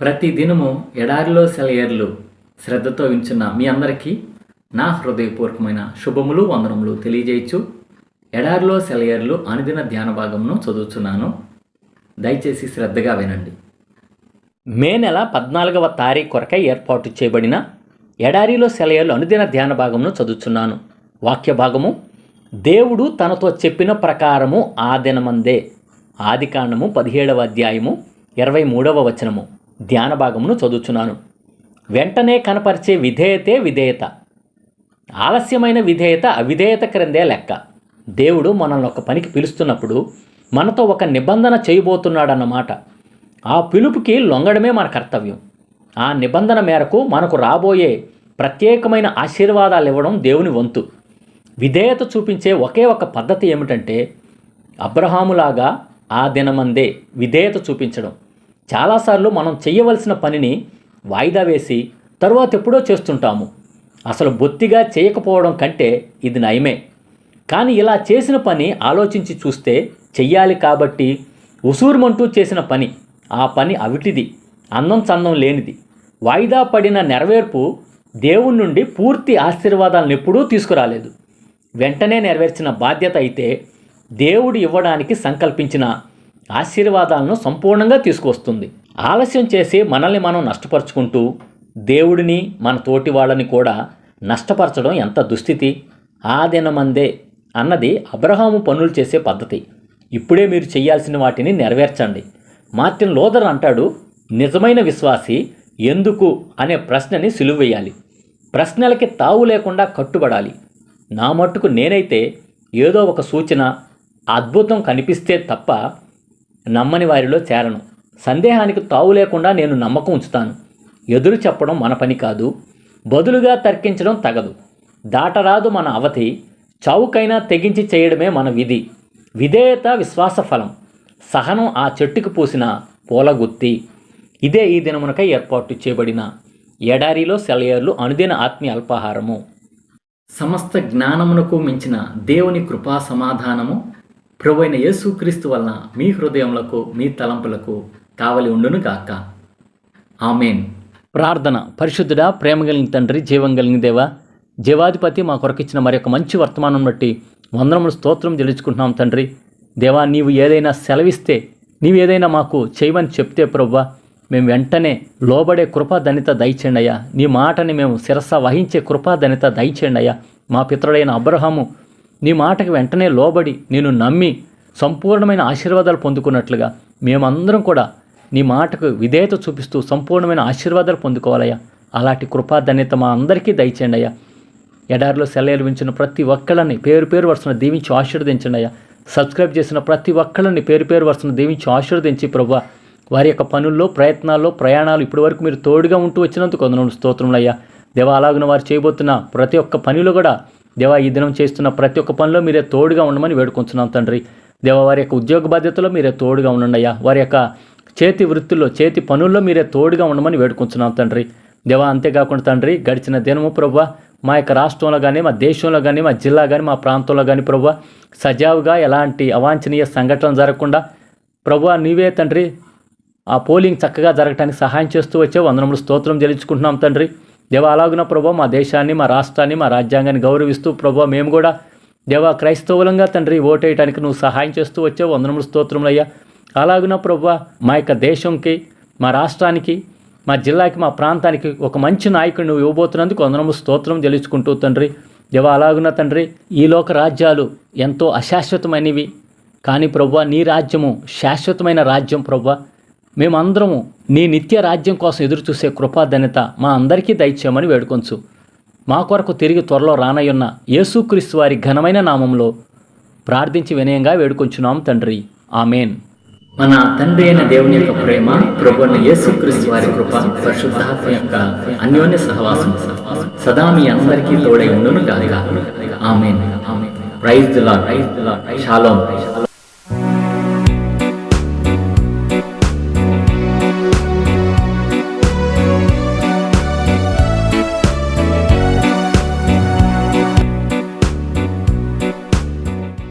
ప్రతి దినము ఎడారిలో సెలయర్లు శ్రద్ధతో వించున్న మీ అందరికీ నా హృదయపూర్వకమైన శుభములు వందనములు తెలియజేయచ్చు. ఎడారిలో సెలయర్లు అనుదిన ధ్యాన భాగమును చదువుతున్నాను దయచేసి శ్రద్ధగా వినండి. మే నెల పద్నాలుగవ తారీఖు కొరకై ఏర్పాటు చేయబడిన ఎడారిలో సెలయర్లు అనుదిన ధ్యాన భాగమును చదువుతున్నాను వాక్య భాగము దేవుడు తనతో చెప్పిన ప్రకారము ఆ దినమందే. ఆదికాండము పదిహేడవ అధ్యాయము ఇరవై మూడవ వచనము. ధ్యాన భాగమును చదువుచున్నాను. వెంటనే కనపరిచే విధేయతే విధేయత. ఆలస్యమైన విధేయత అవిధేయత క్రిందే లెక్క. దేవుడు మనల్ని ఒక పనికి పిలుస్తున్నప్పుడు మనతో ఒక నిబంధన చేయబోతున్నాడన్నమాట. ఆ పిలుపుకి లొంగడమే మన కర్తవ్యం. ఆ నిబంధన మేరకు మనకు రాబోయే ప్రత్యేకమైన ఆశీర్వాదాలు ఇవ్వడం దేవుని వంతు. విధేయత చూపించే ఒకే ఒక పద్ధతి ఏమిటంటే అబ్రహాములాగా ఆ దినమందే విధేయత చూపించడం. చాలాసార్లు మనం చేయవలసిన పనిని వాయిదా వేసి తర్వాత ఎప్పుడో చేస్తుంటాము. అసలు బొత్తిగా చేయకపోవడం కంటే ఇది నయమే. కానీ ఇలా చేసిన పని ఆలోచించి చూస్తే చెయ్యాలి కాబట్టి ఉసూరుమంటూ చేసిన పని ఆ పని అవిటిది అందం చందం లేనిది. వాయిదా పడిన నెరవేర్పు దేవుని నుండి పూర్తి ఆశీర్వాదాలను ఎప్పుడూ తీసుకురాలేదు. వెంటనే నెరవేర్చిన బాధ్యత అయితే దేవుడు ఇవ్వడానికి సంకల్పించిన ఆశీర్వాదాలను సంపూర్ణంగా తీసుకొస్తుంది. ఆలస్యం చేసి మనల్ని మనం నష్టపరుచుకుంటూ దేవుడిని మన తోటి వాళ్ళని కూడా నష్టపరచడం ఎంత దుస్థితి? ఆ దినమందే అన్నది అబ్రహాము పనులు చేసే పద్ధతి. ఇప్పుడే మీరు చేయాల్సిన వాటిని నెరవేర్చండి. మార్టిన్ లోదర్ అంటాడు నిజమైన విశ్వాసి ఎందుకు? అనే ప్రశ్నని సిలువేయాలి ప్రశ్నలకి తావు లేకుండా కట్టుబడాలి. నా మట్టుకు నేనైతే ఏదో ఒక సూచన అద్భుతం కనిపిస్తే తప్ప నమ్మని వారిలో చేరను. సందేహానికి తావు లేకుండా నేను నమ్మకం ఉంచుతాను. ఎదురు చెప్పడం మన పని కాదు. బదులుగా తర్కించడం తగదు. దాటరాదు మన అవధి. చావుకైనా తెగించి చేయడమే మన విధి. విధేయత విశ్వాస ఫలం సహనం ఆ చెట్టుకు పూసిన పూలగుత్తి. ఇదే ఈ దినమునకై ఏర్పాటు చేయబడిన ఎడారిలో సెలయర్లు అనుదిన ఆత్మీయ అల్పాహారము. సమస్త జ్ఞానమునకు మించిన దేవుని కృపా సమాధానము ప్రభువైన యేసుక్రీస్తు వలన మీ హృదయములకు మీ తలంపులకు కావలి ఉండును గాక. ఆమెన్. ప్రార్థన. పరిశుద్ధుడా ప్రేమ కలిగిన తండ్రి జీవం కలిగిన దేవా జీవాధిపతి మా కొరకిచ్చిన మరి ఒక మంచి వర్తమానం బట్టి వందనములు స్తోత్రం తెలుసుకుంటున్నాం తండ్రి. దేవా నీవు ఏదైనా సెలవిస్తే నీవు ఏదైనా మాకు చేయమని చెప్తే ప్రవ్వా మేము వెంటనే లోబడే కృపాధనిత దయచేయండి అయ్యా. నీ మాటని మేము శిరస వహించే కృపాధనిత దయచేయండి అయ్యా. మా పితరుడైన అబ్రహాము నీ మాటకి వెంటనే లోబడి నేను నమ్మి సంపూర్ణమైన ఆశీర్వాదాలు పొందుకున్నట్లుగా మేమందరం కూడా నీ మాటకు విధేయత చూపిస్తూ సంపూర్ణమైన ఆశీర్వాదాలు పొందుకోవాలయ్యా. అలాంటి కృపాధన్యత మా అందరికీ దయచేయండి అయ్యా. ఎడారిలో సెలవులు వించిన ప్రతి ఒక్కళ్ళని పేరు పేరు వరుసను దీవించి ఆశీర్వదించండి అయ్యా. సబ్స్క్రైబ్ చేసిన ప్రతి ఒక్కళ్ళని పేరు పేరు వరుసను దీవించి ఆశీర్వదించి ప్రభు వారి యొక్క పనుల్లో ప్రయత్నాల్లో ప్రయాణాలు ఇప్పటి వరకు మీరు తోడుగా ఉంటూ వచ్చినందుకు కొందరు స్తోత్రములయ్యా అయ్యా. అలాగున వారు చేయబోతున్న ప్రతి ఒక్క పనిలో కూడా దేవా ఈ దినం చేస్తున్న ప్రతి ఒక్క పనిలో మీరే తోడుగా ఉండమని వేడుకుంటున్నాం తండ్రి. దేవా వారి యొక్క ఉద్యోగ బాధ్యతలో మీరే తోడుగా ఉండండి అయ్యా. వారి యొక్క చేతి వృత్తుల్లో చేతి పనుల్లో మీరే తోడుగా ఉండమని వేడుకుంటున్నాం తండ్రి. దేవా అంతేకాకుండా తండ్రి గడిచిన దినము ప్రభు మా యొక్క రాష్ట్రంలో కానీ మా దేశంలో కానీ మా జిల్లా కానీ మా ప్రాంతంలో కానీ ప్రభు సజావుగా ఎలాంటి అవాంఛనీయ సంఘటన జరగకుండా ప్రభు నీవే తండ్రి ఆ పోలింగ్ చక్కగా జరగడానికి సహాయం చేస్తూ వచ్చే వందనములు స్తోత్రం చెల్లించుకుంటున్నాం తండ్రి. దేవ అలాగున ప్రభా మా దేశాన్ని మా రాష్ట్రాన్ని మా రాజ్యాంగాన్ని గౌరవిస్తూ ప్రభా మేము కూడా దేవ క్రైస్తవులంగా తండ్రి ఓటేయటానికి నువ్వు సహాయం చేస్తూ వచ్చావు. వందనములు స్తోత్రములయ్యా అలాగున ప్రభా మా యొక్క దేశంకి మా రాష్ట్రానికి మా జిల్లాకి మా ప్రాంతానికి ఒక మంచి నాయకుడు నువ్వు ఇవ్వబోతున్నందుకు వందనము స్తోత్రం తెలుసుకుంటూ తండ్రి. దేవ అలాగున తండ్రి ఈ లోక రాజ్యాలు ఎంతో అశాశ్వతమైనవి. కానీ ప్రభా నీ రాజ్యము శాశ్వతమైన రాజ్యం ప్రభా. మేమందరము నీ నిత్య రాజ్యం కోసం ఎదురు చూసే కృపాధన్యత మా అందరికీ దయచేయమని వేడుకొంచు. మా కొరకు తిరిగి త్వరలో రానయ్యున్న యేసుక్రీస్తు వారి ఘనమైన నామంలో ప్రార్థించి వినయంగా వేడుకొంచున్నాం తండ్రి. ఆమెన్. మన తండ్రి అయిన దేవుని యొక్క ప్రేమ ప్రభున్న యేసుక్రీస్తు వారి కృప పరిశుద్ధాత్మ యొక్క అన్యోన్య సహవాసం సదా మీ అందరికీ తోడై ఉండును గాక. ఆమెన్. Praise shalom